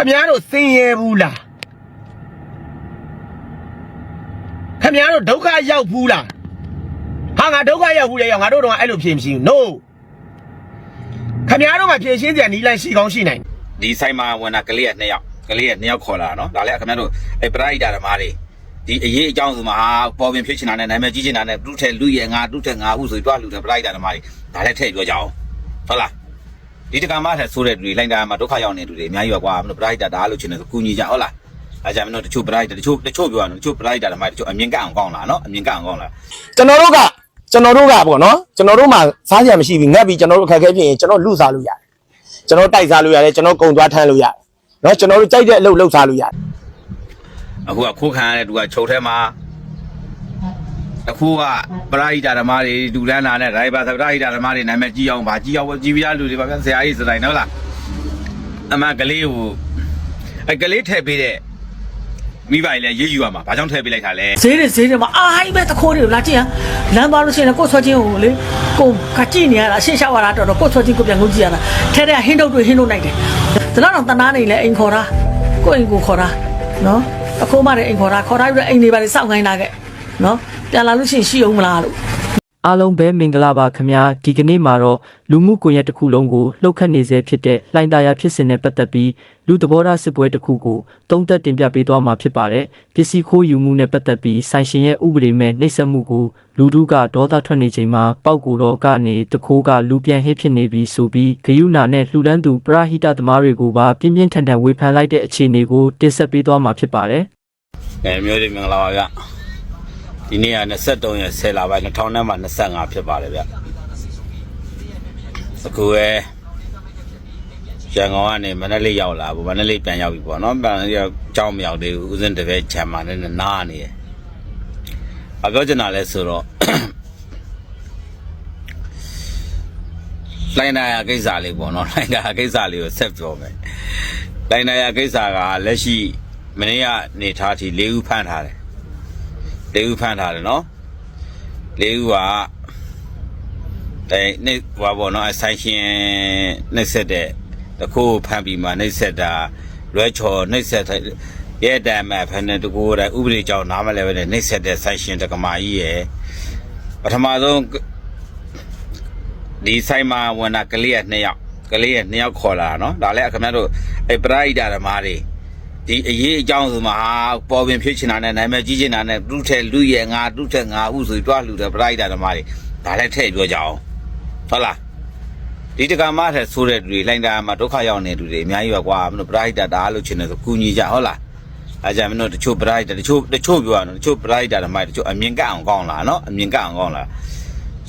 ခမည်းတော်စင်ရဲဘူးလားခမည်းတော်ဒုက္ခရောက်ဘူးလားဟာငါဒုက္ခရောက်ဘူးလေရောငါတို့တော့အဲ့လိုဖြေမရှိဘူး no ခမည်းတော်မှာဖြေရှင်းကြနီးလိုက်ရှိကောင်းရှိနိုင်ဒီဆိုင်မှာဝင်တာကလေးကနှစ်ယောက်ကလေးကနှစ်ယောက်ခေါ်လာတာနော်ဒါလည်းခင်ဗျားတို့အဲပရိုက်တာဓမ္မတွေဒီအရေးအကြောင်းဆိုမှာဟာပေါ်ပင်ဖြစ်ချင်တာနဲ့နာမည်ကြီးချင်တာနဲ့သူ့ထဲလူရဲ့ငါသူ့ထဲငါဟုဆိုပြီးတွားလူတဲ့ပရိုက်တာဓမ္မတွေဒါလည်းထည့်ပြောကြအောင်ဟုတ်လား ဒီတက္ကမထက်ဆိုးတဲ့လူတွေလိုင်းတာမှာဒုက္ခရောက်နေလူတွေအများကြီးပါကွာမင်းတို့ပရိုက်တာဒါလို့ချင်တယ်ဆိုကူညီကြဟုတ်လားအဲကြမင်းတို့တချို့ပရိုက်တာတချို့တချို့ပြောရအောင်တချို့ပရိုက်တာဓမ္မတွေတချို့အမြင်ကအောင်ကောင်းလားနော်အမြင်ကအောင်ကောင်းလားကျွန်တော်တို့ကကျွန်တော်တို့ကပေါ့နော်ကျွန်တော်တို့မှာစားကြမရှိဘူးငတ်ပြီးကျွန်တော်တို့အခက်အခဲဖြစ်ရင်ကျွန်တော်လူစားလို့ရတယ်ကျွန်တော်တိုက်စားလို့ရတယ်ကျွန်တော်ကုံသွားထမ်းလို့ရတယ်နော်ကျွန်တော်တို့ကြိုက်တဲ့အလုပ်လုပ်စားလို့ရတယ်အခုကခိုးခံရတဲ့သူကချုပ်ထဲမှာ အခုကပရိဟိတဓမ္မတွေဒူလန်းလာနဲ့ဒရိုင်ဘာသပရိဟိတဓမ္မတွေနာမည်ကြီးအောင်ဗာကြီးအောင်ကြီးပြားလူတွေပါဗျဆရာကြီးစတိုင်းဟုတ်လားအမကလေးကိုအဲကလေးထည့်ပေးတဲ့မိဘကြီးလည်းရေးယူရမှာဘာကြောင့်ထည့်ပေးလိုက်တာလဲဈေးတွေဈေးတွေမှာအာဟိုက်ပဲတခိုးတွေလာကြည့်ဟမ်လမ်းသွားလို့ရှိရင်ကိုယ်ဆွဲချင်းကိုလေကိုကကြည့်နေရတာအရှင်းရှောက်ရတာတော်တော်ကိုယ်ဆွဲချင်းကိုပြန်ငုံကြည့်ရတာထဲထဲဟင်းတုတ်တွေဟင်းတုတ်နိုင်တယ်ဒါတော့တနာနေလဲအိမ်ခေါ်တာကိုယ့်အိမ်ကိုခေါ်တာနော်အခိုးမတဲ့အိမ်ခေါ်တာခေါ်ထားပြီးတော့အိမ်တွေပါလေစောင့်ခိုင်းတာခဲ့ နော်ပြန်လာလို့ရှိရင်ရှိအောင်မလားလို့အားလုံးပဲမင်္ဂလာပါခင်ဗျာဒီကနေ့မှာတော့လူမှုကွန်ရက်တစ်ခုလုံးကိုလှုပ်ခတ်နေစေဖြစ်တဲ့လှိုင်းသားရဖြစ်စဉ်နဲ့ပတ်သက်ပြီးလူသဘောထားစစ်ပွဲတစ်ခုကိုတုံးသက်တင်ပြပေးသွားမှာဖြစ်ပါတယ်ပစ္စည်းခိုးယူမှုနဲ့ပတ်သက်ပြီးဆိုင်ရှင်ရဲ့ဥပဒေမဲ့နှိပ်စက်မှုကိုလူထုကဒေါသထွက်နေချိန်မှာပောက်ကူတော့ကနေတခိုးကလူပြန်ဟစ်ဖြစ်နေပြီးဆိုပြီးဂယုဏနဲ့လှူဒန်းသူပရဟိတသမားတွေကိုပါပြင်းပြင်းထန်ထန်ဝေဖန်လိုက်တဲ့အခြေအနေကိုတင်ဆက်ပေးသွားမှာဖြစ်ပါတယ်အဲမျိုးတွေမင်္ဂလာပါဗျ ဒီနေ့က23ရက်10လပိုင်း2000နဲ့မှ25ဖြစ်ပါတယ်ဗျအခုပဲရန်ကုန်ကနေမန္တလေးရောက်လာဘူးမန္တလေးပြန်ရောက်ပြီပေါ့နော်ပြန်ရောက်ကြောင်းမရောက်သေးဘူးဦးစင်းတပည့်ချမ်းမာနဲ့နားနေရအပြောချင်တာလဲဆိုတော့လိုင်းနာရကိစ္စလေးပေါ့နော်လိုင်းနာရကိစ္စလေးကိုဆက်ပြောမယ်လိုင်းနာရကိစ္စကလက်ရှိမနေ့ကနေထားထိ၄ဦးဖမ်းထားတယ် ၄ဦးဖမ်းထားတယ်နော်၄ဦးကအဲနေဟောပေါ့နော်အဆိုင်ရှင်နှိပ်စက်တဲ့တခုဖမ်းပြီးမှနှိပ်စက်တာလွဲချော်နှိပ်စက်တဲ့ရဲတမ်းမဲ့ဖမ်းတဲ့တကူတဲ့ဥပဒေကြောင့်နားမလဲပဲနဲ့နှိပ်စက်တဲ့ဆိုင်ရှင်တက္ကမကြီးရယ်ပထမဆုံးဒီဆိုင်မှာဝင်တာကလေးကနှစ်ယောက်ကလေးကနှစ်ယောက်ခေါ်လာတာနော်ဒါလည်းခင်ဗျားတို့အဲပရိဟိတဓမ္မတွေ ဒီအရေးအကြောင်းဆိုမှာပေါ်ပင်ဖြစ်ချင်တာနဲ့နာမည်ကြီးချင်တာနဲ့လူထဲလူရဲ့ငါလူထဲငါဟုဆိုတွားလူတယ်ပရိုက်တာဓမ္မတွေဒါလည်းထည့်ပြောကြအောင်ဟုတ်လားဒီတက္ကမထဲဆိုတဲ့လူတွေလိုင်းတာမှာဒုက္ခရောက်နေတဲ့လူတွေအများကြီးပါကွာမင်းတို့ပရိုက်တာဒါလို့ချင်တယ်ဆိုကူညီကြဟုတ်လားအဲကြမင်းတို့တချို့ပရိုက်တာတချို့တချို့ပြောရအောင်တချို့ပရိုက်တာဓမ္မတချို့အမြင်ကအောင်ကောင်းလားနော်အမြင်ကအောင်ကောင်းလား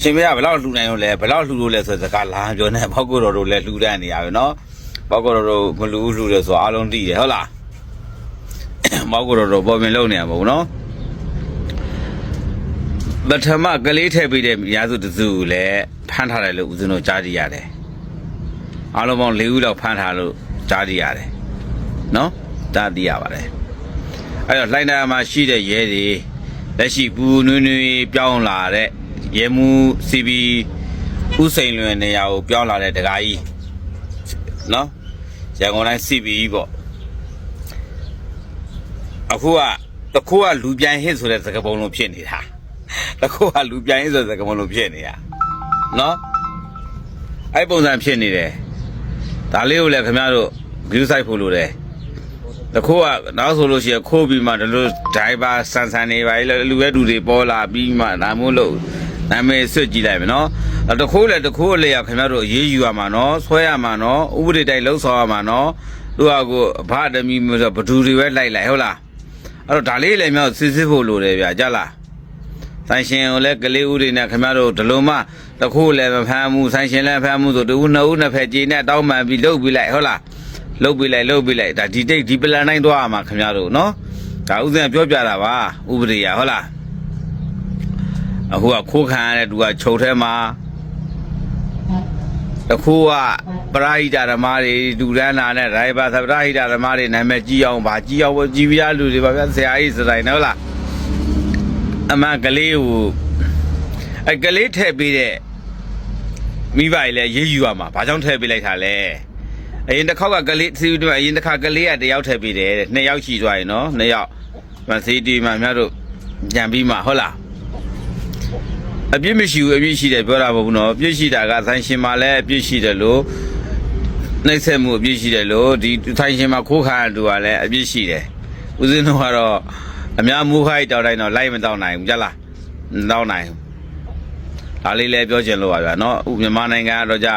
ရှင်ပြရဘယ်လောက်လှူနိုင်လို့လဲဘယ်လောက်လှူလို့လဲဆိုတဲ့စကားလာပြောနေဘောက်ကိုတော်တို့လည်းလှူတတ်နေရပြီနော်ဘောက်ကိုတော်တို့မလှူလှူတယ်ဆိုတော့အလုံးသိတယ်ဟုတ်လား မောက်ကိုတော့တော့ပေါ်ပင်လုံနေရမှာပေါ့နော်ပထမကလေးထည့်ပေးတဲ့မိသားစုတစုကိုလည်းဖမ်းထားတယ်လို့ဦးဇင်းတို့ကြားကြည့်ရတယ်အားလုံးပေါင်း၄ဦးလောက်ဖမ်းထားလို့ကြားကြည့်ရတယ်နော်ကြားသိရပါတယ်အဲ့တော့လှိုင်းတိုင်းမှာရှိတဲ့ရဲတွေလက်ရှိပူနွေးနွေးပြောင်းလာတဲ့ရဲမှု CB ဥစိန်လွင်နေရာကိုပြောင်းလာတဲ့ဒကာကြီးနော်ရန်ကုန်တိုင်း CB ပေါ့ အခုကတခုကလူပြန်ဟစ်ဆိုတဲ့စကားပုံလုံးဖြစ်နေတာတခုကလူပြန်ဟစ်ဆိုတဲ့စကားပုံလုံးဖြစ်နေတာနော်အဲ့ပုံစံဖြစ်နေတယ်ဒါလေးကိုလည်းခင်ဗျားတို့ view site ဖို့လို့တယ်တခိုးကနောက်ဆိုလို့ရှိရင်ခိုးပြီးမှဒီလိုဒိုင်ဘာဆန်ဆန်နေပါလေလူရဲ့လူတွေပေါ်လာပြီးမှဒါမို့လို့နာမည်ဆွတ်ကြည့်လိုက်မယ်နော်အဲ့တခိုးလည်းတခိုးလည်းရခင်ဗျားတို့အေးအေးယူရမှာနော်ဆွဲရမှာနော်ဥပဒေတိုင်းလှုပ်ဆောင်ရမှာနော်သူကကိုအဖတမီမျိုးဆိုဘဒူတွေပဲလိုက်လိုက်ဟုတ်လား အဲ့တော့ဒါလေးလည်းမြောက်စစ်စစ်ဖို့လိုတယ်ဗျာကြလားဆိုင်ရှင်ကိုလည်းကလေးဦးတွေနဲ့ခင်ဗျားတို့ဒီလိုမှတခိုးလည်းမဖမ်းဘူးဆိုင်ရှင်လည်းမဖမ်းဘူးဆိုတူနှစ်ဦးနှစ်ဖက်ကြည်နဲ့တောင်းပန်ပြီးလှုပ်ပြီးလိုက်ဟုတ်လားလုတ်ပေးလိုက်လုတ်ပေးလိုက်ဒါဒီတိတ်ဒီပလန်တိုင်းသွားရမှာခင်ဗျားတို့နော်ဒါဥစဉ်ပြောပြတာပါဥပဒေရဟုတ်လားအခုကခိုးခံရတဲ့သူကချုပ်ထဲမှာတခုက ပရိဟိတဓမ္မတွေဒူရန်နာနဲ့ဒိုင်ဘာသပရိဟိတဓမ္မတွေနာမည်ကြီးအောင်ဗာကြီးအောင်ကြီးပြားလူတွေပါဗျဆရာကြီးစတိုင်းနော်ဟုတ်လားအမကလေးကိုအဲကလေးထည့်ပေးတဲ့မိဘကြီးလည်းရေးယူရမှာဘာကြောင့်ထည့်ပေးလိုက်တာလဲအရင်တစ်ခေါက်ကကလေးစီတူအရင်တစ်ခါကလေးကတယောက်ထည့်ပြီးတယ်တဲ့နှစ်ယောက်ရှိသွားရင်နော်နှစ်ယောက်မစီတီမှမြတ်တို့ပြန်ပြီးမှဟုတ်လားအပြစ်မရှိဘူးအပြစ်ရှိတယ်ပြောတာမဟုတ်ဘူးနော်အပြစ်ရှိတာကဆိုင်ရှင်မှာလည်းအပြစ်ရှိတယ်လို့ နှိပ်စက်မှုအပြစ်ရှိတယ်လို့ဒီထိုင်ရှင်မှာခိုးခါရတူကလည်းအပြစ်ရှိတယ်ဦးဇင်းတို့ကတော့အများမူခိုက်တောက်တိုင်းတော့လိုက်မတောက်နိုင်ဘူးကြလားမတောက်နိုင်ဘူးဒါလေးလည်းပြောချင်လို့ပါဗျာเนาะမြန်မာနိုင်ငံကတော့ကြ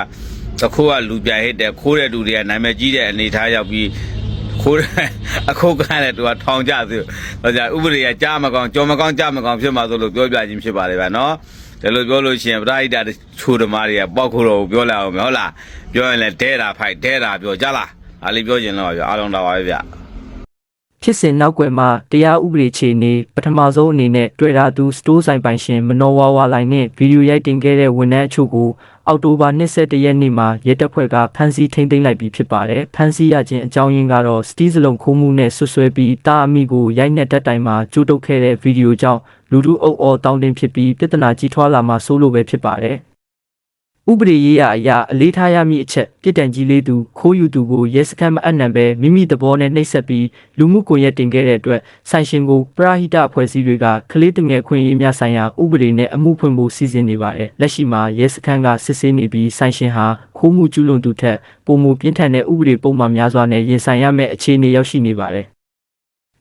တခုကလူပြိုင်ဟစ်တယ်ခိုးတဲ့လူတွေကနာမည်ကြီးတဲ့အနေထားရောက်ပြီးခိုးအခုတ်ကားတဲ့သူကထောင်ကြသူဟိုကြဥပဒေကကြားမကောင်းကြော်မကောင်းကြားမကောင်းဖြစ်မှာဆိုလို့ပြောပြခြင်းဖြစ်ပါလေဗျာเนาะ ဒါလိုပြောလို့ရှိရင်ပရိဒတ်ချိုးဓမ္မတွေကပေါက်ခိုးတော့ပြောလာအောင်ဟုတ်လားပြောရင်လည်းဒဲတာဖိုက်ဒဲတာပြောကြလားဒါလေးပြောချင်လို့ပါဗျာအားလုံးတော်ပါပဲဗျာ ဖြစ်စဉ်နောက်ွယ်မှာတရားဥပဒေခြေနေပထမဆုံးအနေနဲ့တွေ့တာသူစတိုးဆိုင်ပိုင်ရှင်မနောဝါဝါလိုင်းနဲ့ဗီဒီယိုရိုက်တင်ခဲ့တဲ့ဝန်ထမ်းအချို့ကိုအောက်တိုဘာ22ရက်နေ့မှာရဲတပ်ဖွဲ့ကဖမ်းဆီးထိန်းသိမ်းလိုက်ပြီးဖြစ်ပါတယ်။ဖမ်းဆီးရခြင်းအကြောင်းရင်းကတော့စတီးစလုံးခိုးမှုနဲ့ဆွဆွဲပြီးတာအမိကိုရိုက်နှက်တက်တိုင်မှာကျိုးတုပ်ခဲ့တဲ့ဗီဒီယိုကြောင့်လူထုအုပ်အော်တောင်းတင်ဖြစ်ပြီးပြဿနာကြီးထွားလာမှာစိုးလို့ပဲဖြစ်ပါတယ်။ ဥပဒေရေးရာအရာအလေးထားရမည့်အချက်ပြစ်ဒဏ်ကြီးလေးသူခိုးယူသူကိုရဲစခန်းမအပ်နှံပဲမိမိသဘောနဲ့နှိပ်စက်ပြီးလူမှုကွန်ရက်တင်ခဲ့တဲ့အတွက်ဆိုင်ရှင်ကိုပရာဟိတအဖွဲ့အစည်းတွေကကလေးတငယ်ခွင့်ရေးများဆိုင်ရာဥပဒေနဲ့အမှုဖွင့်ဖို့စီစဉ်နေပါတယ်လက်ရှိမှာရဲစခန်းကစစ်ဆေးနေပြီးဆိုင်ရှင်ဟာခိုးမှုကျူးလွန်သူထက်ပုံမှုပြင်းထန်တဲ့ဥပဒေပုံမှန်များစွာနဲ့ရင်ဆိုင်ရမယ့်အခြေအနေရောက်ရှိနေပါတယ်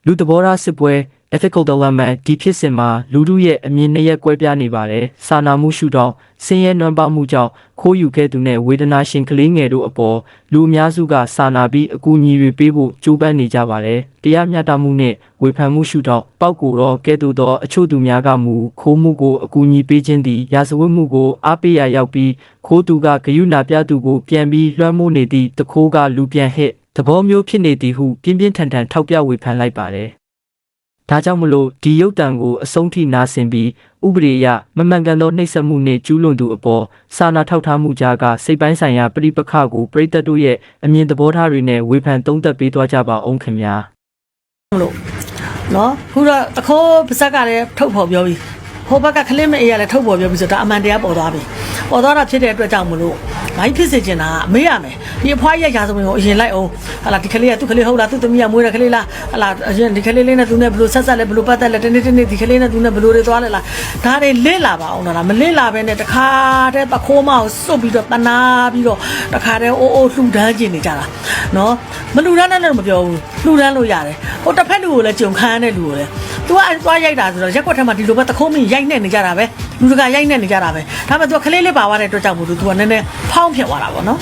လူတဘောထားစစ်ပွဲ ethical dilemma ဒီဖြစ်စဉ်မှာလူထုရဲ့အမြင်နှစ်ရက်ကွဲပြားနေပါတယ်။စာနာမှုရှုထောင့်ဆင်းရဲနွမ်းပါမှုကြောင့်ခိုးယူခဲ့သူနဲ့ဝေဒနာရှင်ကလေးငယ်တို့အပေါ်လူအများစုကစာနာပြီးအကူအညီတွေပေးဖို့ကြိုးပမ်းနေကြပါတယ်။တရားမျှတမှုနဲ့ဝေဖန်မှုရှုထောင့်ပောက်ကိုတော့ကဲ့သို့သောအချို့သူများကမူခိုးမှုကိုအကူအညီပေးခြင်းသည်ရာဇဝတ်မှုကိုအားပေးရရောက်ပြီးခိုးသူကဂယုဏပြသူကိုပြန်ပြီးလွှမ်းမိုးနေသည့်တခိုးကလူပြန်ဟစ်သဘောမျိုးဖြစ်နေသည်ဟုပြင်းပြင်းထန်ထန်ထောက်ပြဝေဖန်လိုက်ပါတယ်။ ဒါကြောင့်မလို့ဒီရုပ်တံကိုအဆုံးထိနာဆင်ပြီးဥပဒေအရမမှန်ကန်သောနှိပ်စက်မှုနှင့်ကျူးလွန်သူအပေါ်စာနာထောက်ထားမှုကြားကစိတ်ပိုင်းဆိုင်ရာပြိပခကိုပြည်သက်တို့ရဲ့အမြင်သဘောထားတွေနဲ့ဝေဖန်သုံးသပ်ပေးသွားကြပါအောင်ခင်ဗျာလို့နော်ခုတော့တခိုးပါဇက်ကလည်းထုတ်ဖော်ပြောပြီး ဟိုဘက်ကခလင်းမအေးရလည်းထုတ်ဖော်ပြောပြီးဆိုတော့အမှန်တရားပေါ်သွားပြီပေါ်သွားတာဖြစ်တဲ့အတွက်ကြောင့်မလို့ဘာဖြစ်စေချင်တာကမေးရမယ်ဒီအဖွားရဲ့ရာဇဝင်ကိုအရင်လိုက်အောင်ဟာလာဒီကလေးကသူ့ကလေးဟုတ်လားသူ့သမီးကမွေးတဲ့ကလေးလားဟာလာအရင်ဒီကလေးလေးနဲ့သူနဲ့ဘယ်လိုဆက်ဆက်လဲဘယ်လိုပတ်သက်လဲတနေ့တနေ့ဒီကလေးနဲ့သူနဲ့ဘယ်လိုတွေသွားလဲလားဒါတွေလင့်လာပါအောင်လားမလင့်လာဘဲနဲ့တခါတည်းပခိုးမအောင်စွတ်ပြီးတော့တနာပြီးတော့တခါတည်းအိုးအိုးလှူဒန်းကျင်နေကြတာနော်မလှူဒန်းနဲ့လည်းမပြောဘူးလှူဒန်းလို့ရတယ်ဟိုတစ်ဖက်လူကိုလည်းကြုံခမ်းတဲ့လူကိုလည်း तू ကအဲသွားရိုက်တာဆိုတော့ရက်ကွက်ထဲမှာဒီလိုပဲတခိုးမင်းရိုက်နေနေကြတာပဲလူတကာရိုက်နေနေကြတာပဲဒါပေမဲ့ तू ကခလေးလေးပါသွားတဲ့အတွက်ကြောင့်မို့လို့ तू ကနည်းနည်းဖောင်းဖြစ်သွားတာပေါ့နော်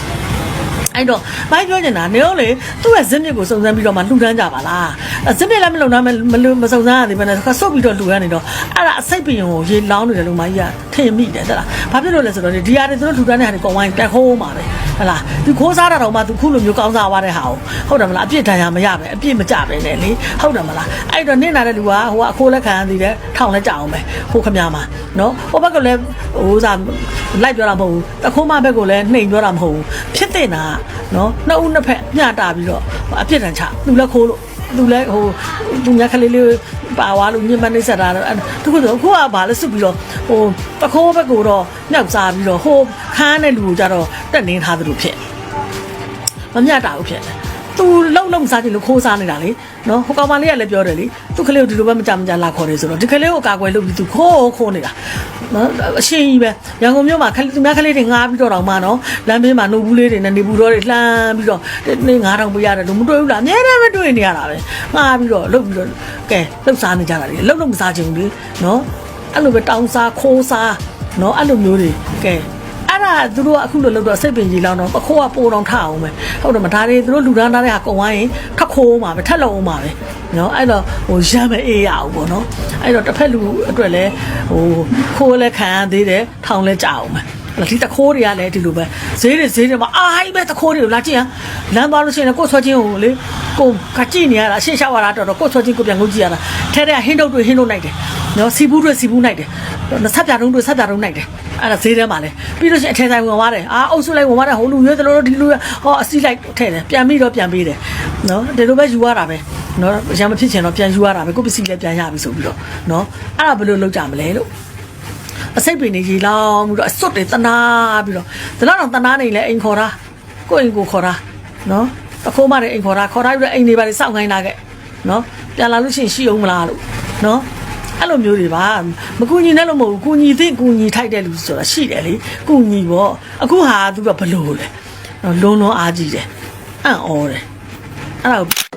အဲ့တော့မိုင်းပြောနေတာနေတော့လေသူ့ရဲ့ဇင်းမြစ်ကိုစုံစမ်းပြီးတော့မှလှူဒန်းကြပါလားအဲဇင်းမြစ်လည်းမလုံတော့မမလူမစုံစမ်းရသေးဘဲနဲ့ခါဆုတ်ပြီးတော့လှူဒန်းနေတော့အဲ့ဒါအစိတ်ပင်ကိုရေလောင်းနေတယ်လို့မိုင်းကြီးကထင်မိတယ်တဲ့လားဘာဖြစ်လို့လဲဆိုတော့ဒီဟာတွေသူတို့လှူဒန်းတဲ့ဟာတွေကောင်းဝိုင်းတက်ခိုးမှာပဲဟလားသူခိုးစားတာတော့မှသူခုလိုမျိုးကောင်းစားသွားတဲ့ဟာကိုဟုတ်တယ်မလားအပြစ်ဒဏ်ရာမရပဲအပြစ်မကြပဲနဲ့လေဟုတ်တယ်မလားအဲ့တော့နင့်လာတဲ့လူကဟိုကအခိုးလက်ခံရသေးတယ်ထောင်လက်ကြအောင်ပဲဟိုခမများမှာနော်ဟိုဘက်ကလည်းဟိုစားလိုက်ပြောတာမဟုတ်ဘူးတခိုးမဘက်ကလည်းနှိမ်ပြောတာမဟုတ်ဘူးဖြစ် တဲ့နာနော်နှစ်ဦးနှစ်ဖက်မျှတာပြီးတော့အပြစ်ဒဏ်ချသူလည်းခိုးလို့သူလည်းဟိုသူများကလေးလေးပါသွားလို့ညင်မနေဆက်တာတော့တခုတော့ခုကဘာလဲစွတ်ပြီးတော့ဟိုတခိုးဘက်ကိုတော့မြောက်စားပြီးတော့ဟိုခန်းတဲ့လူကိုကြတော့တက်နေထားသလိုဖြစ်မမျှတာဘူးဖြစ် တယ်သူလုံလုံစားကြည့်လို့ခိုးစားနေတာလေနော်ဟိုကောင်မလေးကလည်းပြောတယ်လေသူကလေးကိုဒီလိုပဲမကြမကြလာခေါ်တယ်ဆိုတော့ဒီကလေးကိုကာကွယ်လုပ်ပြီးသူခိုးခိုးနေတာနော်အရှင်ကြီးပဲရန်ကုန်မြို့မှာခလေးသူများကလေးတွေငားပြီးတော့တောင်မှနော်လမ်းဘေးမှာနှုတ်ဘူးလေးတွေနဲ့နေဘူးတော်တွေလှမ်းပြီးတော့နေ9000ပေးရတယ်လို့မတွေ့ဘူးလားအများနဲ့ပဲတွေ့နေရတာပဲငားပြီးတော့လုပ်ပြီးတော့ကဲလှုပ်စားနေကြတာလေလှုပ်လို့မစားချင်ဘူးလေနော်အဲ့လိုပဲတောင်းစားခိုးစားနော်အဲ့လိုမျိုးတွေကဲအဲ့ ဒါသူတို့ကအခုလိုလုပ်တော့စိတ်ပင်ကြီးလောင်းတော့ပခိုးကပိုးတော့ထအောင်ပဲဟုတ်တယ်မဒါတွေသူတို့လူဒန်းသားတဲ့ဟာကုံဝိုင်းရင်ထက်ခိုးမှာပဲထက်လုံးမှာပဲနော်အဲ့တော့ဟိုရမ်းမအေးရအောင်ပေါ့နော်အဲ့တော့တစ်ဖက်လူအတွက်လည်းဟိုခိုးလည်းခံရသေးတယ်ထောင်လည်းကြအောင်ပဲအဲ့ဒီတခိုးတွေကလည်းဒီလိုပဲဈေးတွေဈေးတွေမှာအာဟိုက်ပဲတခိုးတွေကိုလာကြည့်ဟမ်လမ်းသွားလို့ရှိရင်ကိုယ်ဆွဲချင်းကိုလေကိုကကြည့်နေရတာအရှင်းရှောက်ရတာတော်တော်ကိုယ်ဆွဲချင်းကိုပြန်ကိုကြည့်ရတာထဲထဲဟင်းတုတ်တွေဟင်းတုတ်နိုင်တယ်နော်စီဘူးတွေစီဘူးနိုင်တယ် ဆက်ပြတုံးတွေဆက်ပြတုံးနိုင်တယ်အဲ့ဒါဈေးထဲမှာလဲပြီးလို့ရှိရင်အထည်ဆိုင်ဝင်သွားတယ်အာအုပ်စုလိုက်ဝင်သွားတယ်ဟိုလူရွေးသလိုလိုဒီလူဟောအစီလိုက်ထည့်တယ်ပြန်ပြီးတော့ပြန်ပေးတယ်နော်ဒီလိုပဲယူရတာပဲနော်ရံမဖြစ်ချင်တော့ပြန်ယူရတာပဲကိုယ့်ပစ္စည်းလည်းပြန်ရပြီဆိုပြီးတော့နော်အဲ့ဒါဘယ်လိုလုပ်ကြမလဲလို့အစိတ်ပင်နေရေလောင်းပြီးတော့အစွတ်တွေတနာပြီးတော့ဒါတော့တနာနေလဲအိမ်ခေါ်တာကိုယ့်အိမ်ကိုခေါ်တာနော်တခိုးမတဲ့အိမ်ခေါ်တာခေါ်ထားပြီးတော့အိမ်တွေပါလေစောင့်ခိုင်းတာခဲ့နော်ပြန်လာလို့ရှိရင်ရှိအောင်မလားလို့နော် အဲ့လိုမျိုးတွေပါမကူညီနဲ့လို့မဟုတ်ဘူးကူညီသင့်ကူညီထိုက်တဲ့လူဆိုတာရှိတယ်လေကူညီပေါ့အခုဟာသူကဘလို့လဲနော်လုံးလုံးအားကြီးတယ်အံ့ဩတယ်အဲ့ဒါကို